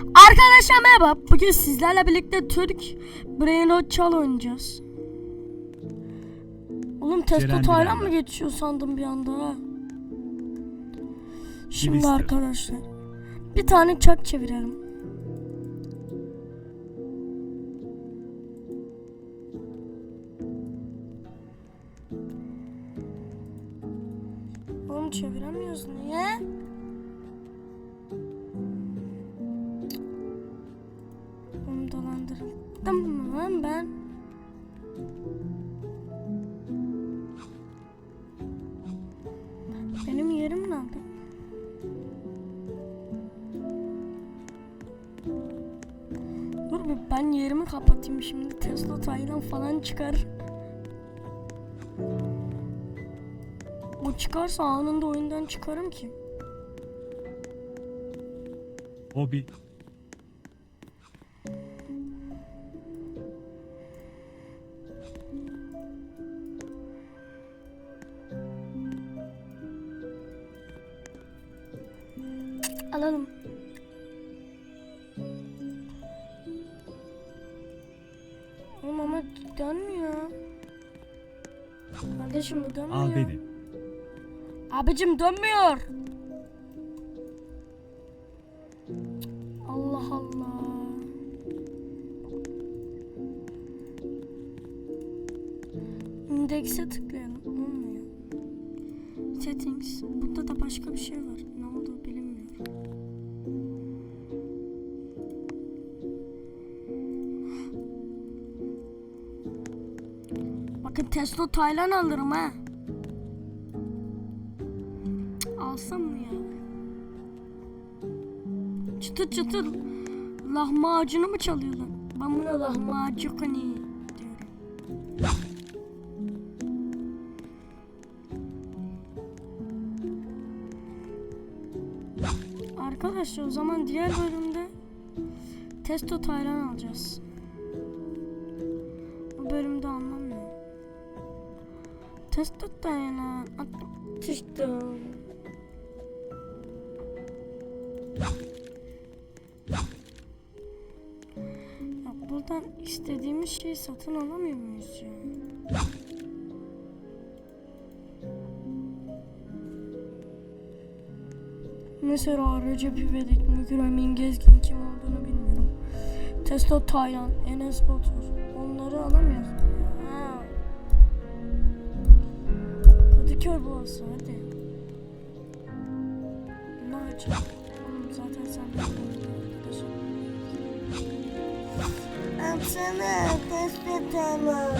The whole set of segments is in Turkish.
Arkadaşlar merhaba. Bugün sizlerle birlikte Türk Brain Chal oynayacağız. Oğlum Testo Taylan mı geçiyor sandım bir anda ha. Şimdi arkadaşlar bir tane çak çevirelim. Oğlum çeviremiyoruz niye? Ben yerimi kapatayım şimdi Tesla Taylan falan çıkar. O çıkarsa anında oyundan çıkarım ki. Hobi. Alalım. Bu dönmüyor. Al beni. Abicim dönmüyor. Allah Allah. İndekse tıklayalım. Olmuyor. Settings. Burada da başka bir şey var. Bakın Tesla Taylan alırım ha. Alsam mı ya? Çıtır çıtır lahmacunu mu çalıyorlar? Ben buna lahmacun hani diyorum. Arkadaşlar o zaman diğer bölümde Testo Taylan alacağız. Bu bölümde anlamıyorum. Testo Taylan. Testo. Ya buradan istediğimiz şeyi satın alamıyor muyuz ya? Mesela Recep İvedik, Mükremin Gezgin kim olduğunu bilmiyorum. Testo Taylan, Enes Batur. Kadıköy Boğazı hadi. Bunu aç. Oğlum zaten sen arkadaşım. Açsana Testo Taylan.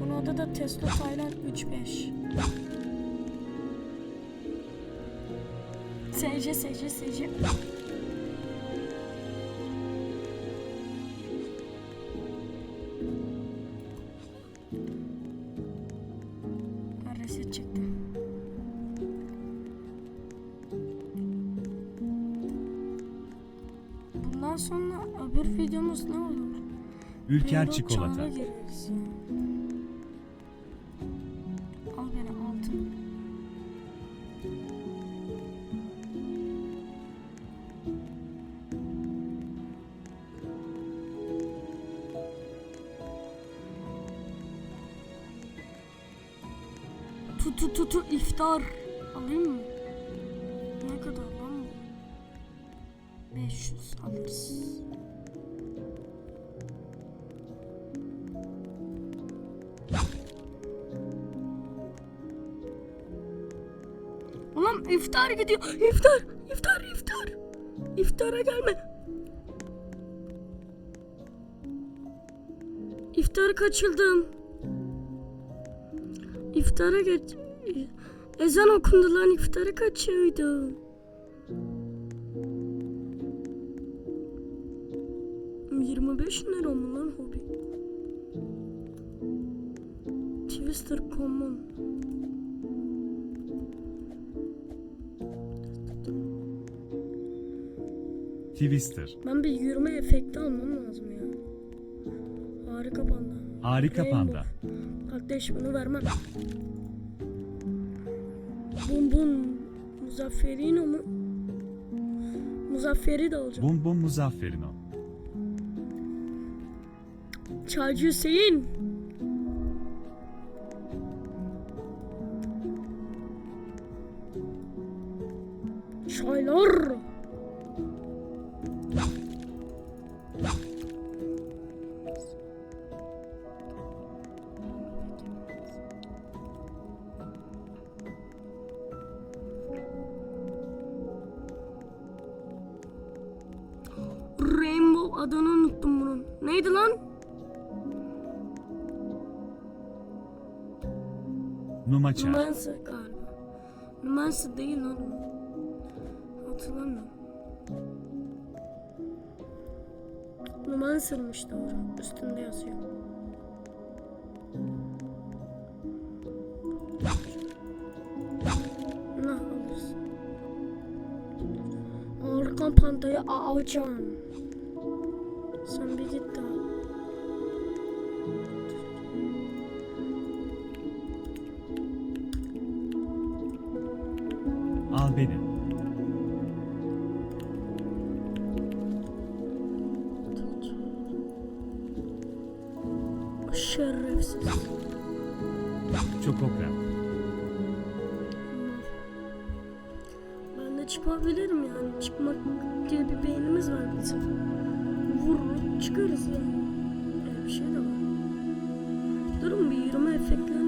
Bunun adı da Testo Taylan 35. SC SC SC. Bundan sonra öbür videomuz ne olur? Ülker Rainbow çikolata. çağına gireriz ya. Al beni altın. Tu tu tu tu iftar. Alayım mı? Ne kadar? 500 alırız. Ulan iftar gidiyor. İftar, iftar, iftar. İftara gelme. İftara kaçıldım. İftara geç. Ezan okundu lan iftara kaçıyordum. Yirmi beş lira mı lan hobi? Twister Common. Twister. Ben bir yürüme efekti almam lazım ya. Harika panda. Harika Rainbow. panda. Kardeş bunu vermem. Bum bum. Muzafferino mu? Muzaffer'i de alacağım. Bum bum muzafferin ol. Çaycı Hüseyin. Çaylar. Rainbow adını unuttum bunun. Neydi lan? Numaçer. Numansı galiba. Numansı değil lan. Hatırlamıyorum. Numansırmış doğru. Üstünde yazıyor. Ne alırız? Arkan pantayı alacağım. Sen bir git daha. Şerefsiz. Çokokrap. Ben de çıkabilirim yani. Çıkmak diye bir beynimiz var bizim. Vurur çıkarız ya. Öyle bir şey de var. Durun bir yürüme efektleri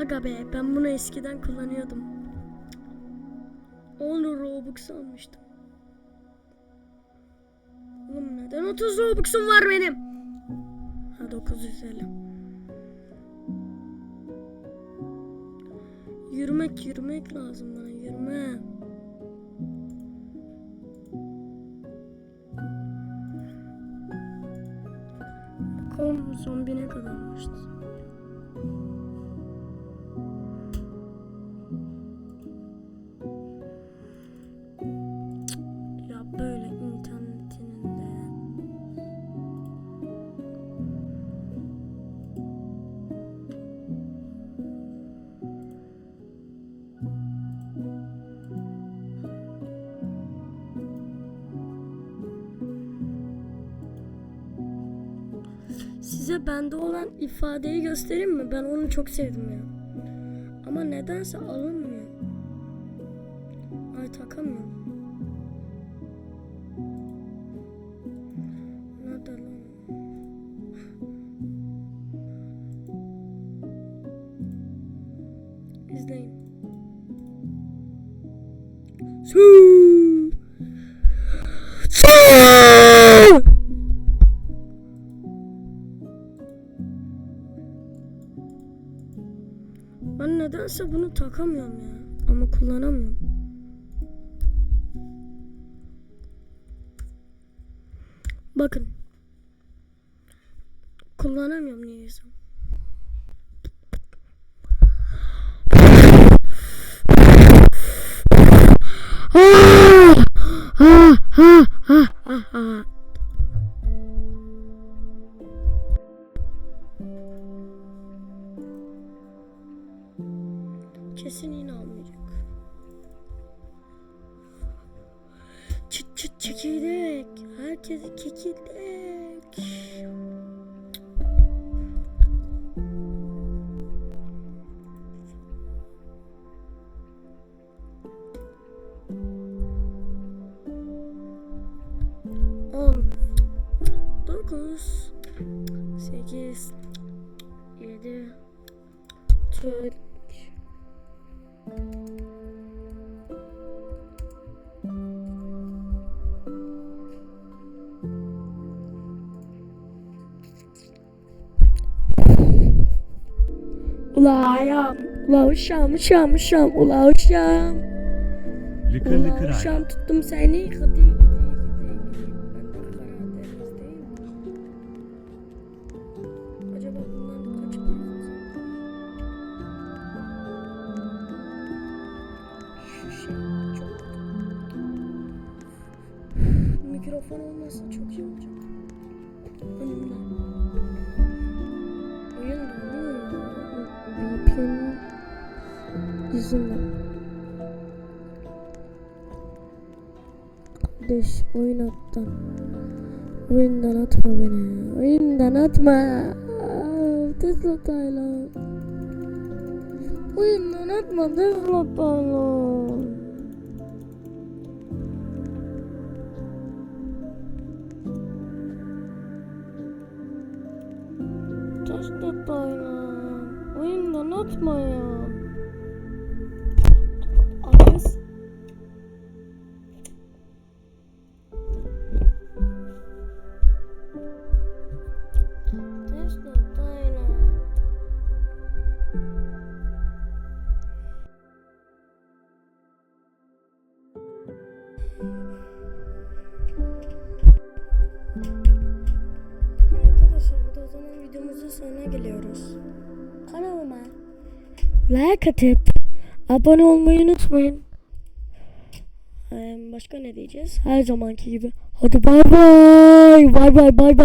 Aga be ben bunu eskiden kullanıyordum. 10 Robux almıştım. Oğlum neden 30 Robux'um var benim? Ha 950. Yürümek yürümek lazım bana yürüme. Bakalım zombi ne kadarmıştı. Size bende olan ifadeyi göstereyim mi? Ben onu çok sevdim ya. Ama nedense alınmıyor. Ay takamıyorum. İzleyin. Su! Takamıyorum ya. Ama kullanamıyorum. Bakın. Kullanamıyorum niyeyse. Kesin yine almayacak. Çıt çıt çekirdek. Herkese çekirdek. On. Dokuz. Sekiz. Yedi. Dört. Ula ayağım. Ula uşağım uşağım uşağım. Ula uşağım. Lıkır lıkır ayran. tuttum seni. Acaba bundan kaç? Şu şey çok mikrofon olmasa çok iyi olacak. Önümde. Yüzünden. Kardeş oyun attan. Oyundan atma beni. Oyundan atma. Tesla Taylan. Oyundan atma Tesla Taylan. Tesla Taylan. Oyundan atma ya. Zaman videomuzun sonuna geliyoruz. Kanalıma like atıp abone olmayı unutmayın. Ee, başka ne diyeceğiz? Her zamanki gibi. Hadi bay bay. Bay bay bay bay.